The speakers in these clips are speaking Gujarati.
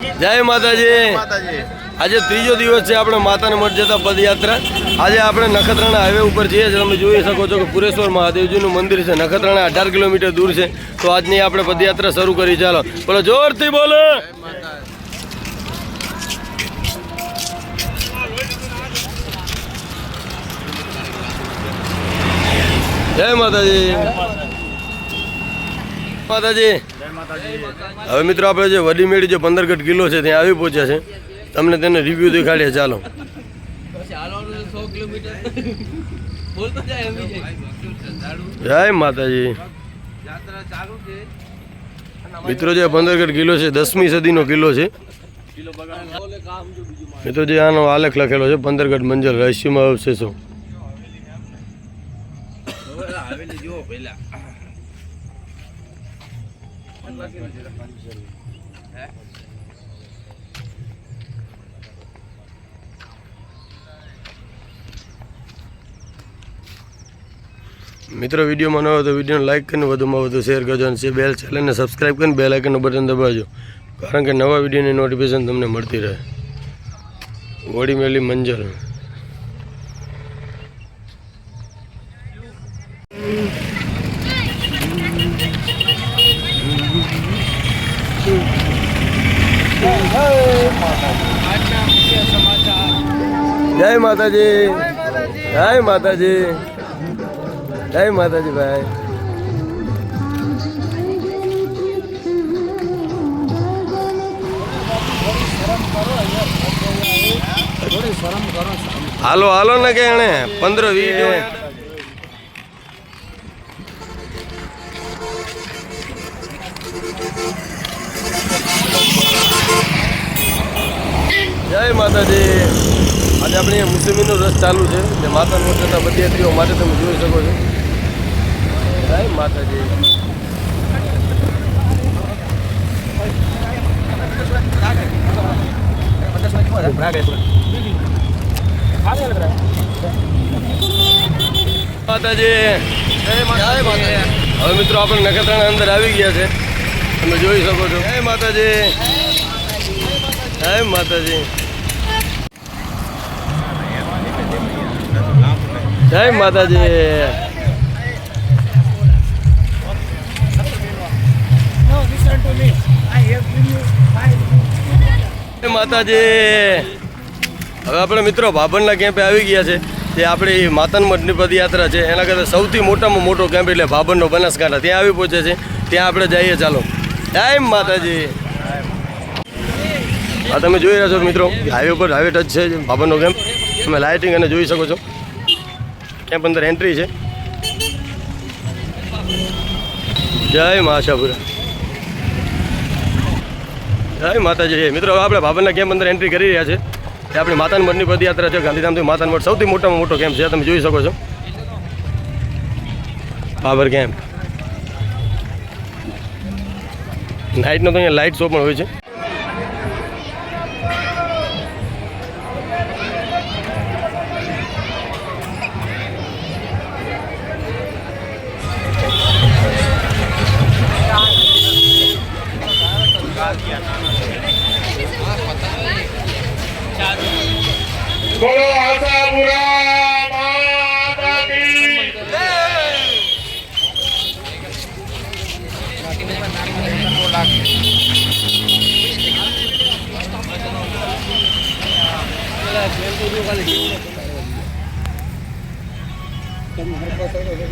જય માતાજી. આજે ત્રીજો દિવસ છે આપણે માતાને મઠ જતા પદયાત્રા. આજે આપણે નખત્રાણા હાઈવે ઉપર છીએ. તમે જોઈ શકો છો કે પુરેશ્વર મહાદેવજીનું મંદિર છે. નખત્રાણા અઢાર કિલોમીટર દૂર છે. તો આજની આપણે પદયાત્રા શરૂ કરી. ચાલો. બોલો જોરથી બોલો. જય માતાજી. માતાજી. હવે મિત્રો આપણે જે વડી મેળી જે પંદરગઢ કિલ્લો છે ત્યાં આવી પહોંચ્યા છે. તમને તેને રિવ્યુ દેખાડીએ, ચાલો. જય માતાજી. મિત્રો જે પંદરગઢ કિલ્લો છે, દસમી સદીનો કિલ્લો છે. મિત્રો જે આનો આલેખ લખેલો છે, પંદરગઢ મંજલ, રહસ્યમાં અવશેષો. મિત્રો, વિડીયોમાં ન હોય તો વિડીયોને લાઇક કરીને વધુમાં વધુ શેર કરજો અને બેલ ચેનલને સબસ્ક્રાઈબ કરીને બેલ આઇકનનું બટન દબાવજો. કારણ કે નવા વિડીયોની નોટિફિકેશન તમને મળતી રહે. વડી મેલી મંજર. જય માતાજી. જય માતાજી. જય માતાજી. ભાઈ. હાલો હાલો ને કે એને પંદર વીસ જય માતાજી. આજે આપણે મુસ્લિમીનો રસ ચાલુ છે. ને માતાનું જતા પદયાત્રીઓ માટે તમે જોઈ શકો છો. જય માતાજી. માતાજી. હવે મિત્રો આપણે નખત્રાણા અંદર આવી ગયા છે. તમે જોઈ શકો છો. જય માતાજી. જય માતાજી. જય માતાજી. માતાજી. હવે આપણે મિત્રો ભાભણના કેમ્પે આવી ગયા છે. જે આપણી માતાન મઠની પદયાત્રા છે. એના કરતાં સૌથી મોટામાં મોટો કેમ્પ એટલે ભાભણનો બનાસકાંઠા. ત્યાં આવી પહોંચે છે. ત્યાં આપણે જઈએ, ચાલો. જય માતાજી. આ તમે જોઈ રહ્યા છો મિત્રો હાઈવે પર હાઈવે ટચ છે ભાભણનો કેમ્પ તમે લાઇટિંગ અને જોઈ શકો છો. કેમ્પ અંદર એન્ટ્રી છે. જય મા આશાપુરા જય માતાજી. મિત્રો આપણે ભાભરના કેમ્પ અંદર એન્ટ્રી કરી રહ્યા છે. એ આપણી માતાન મઠની પદયાત્રા છે. ગાંધીધામથી માતાન મઠ સૌથી મોટામાં મોટો કેમ્પ છે. તમે જોઈ શકો છો. બાબર કેમ્પ. નાઇટનો તો અહીંયા લાઇટ શો પણ હોય છે. બોલો આશાપુરા માતા કી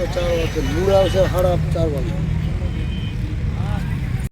ચાર વાગે મૂળ આવશે સાડા ચાર વાગે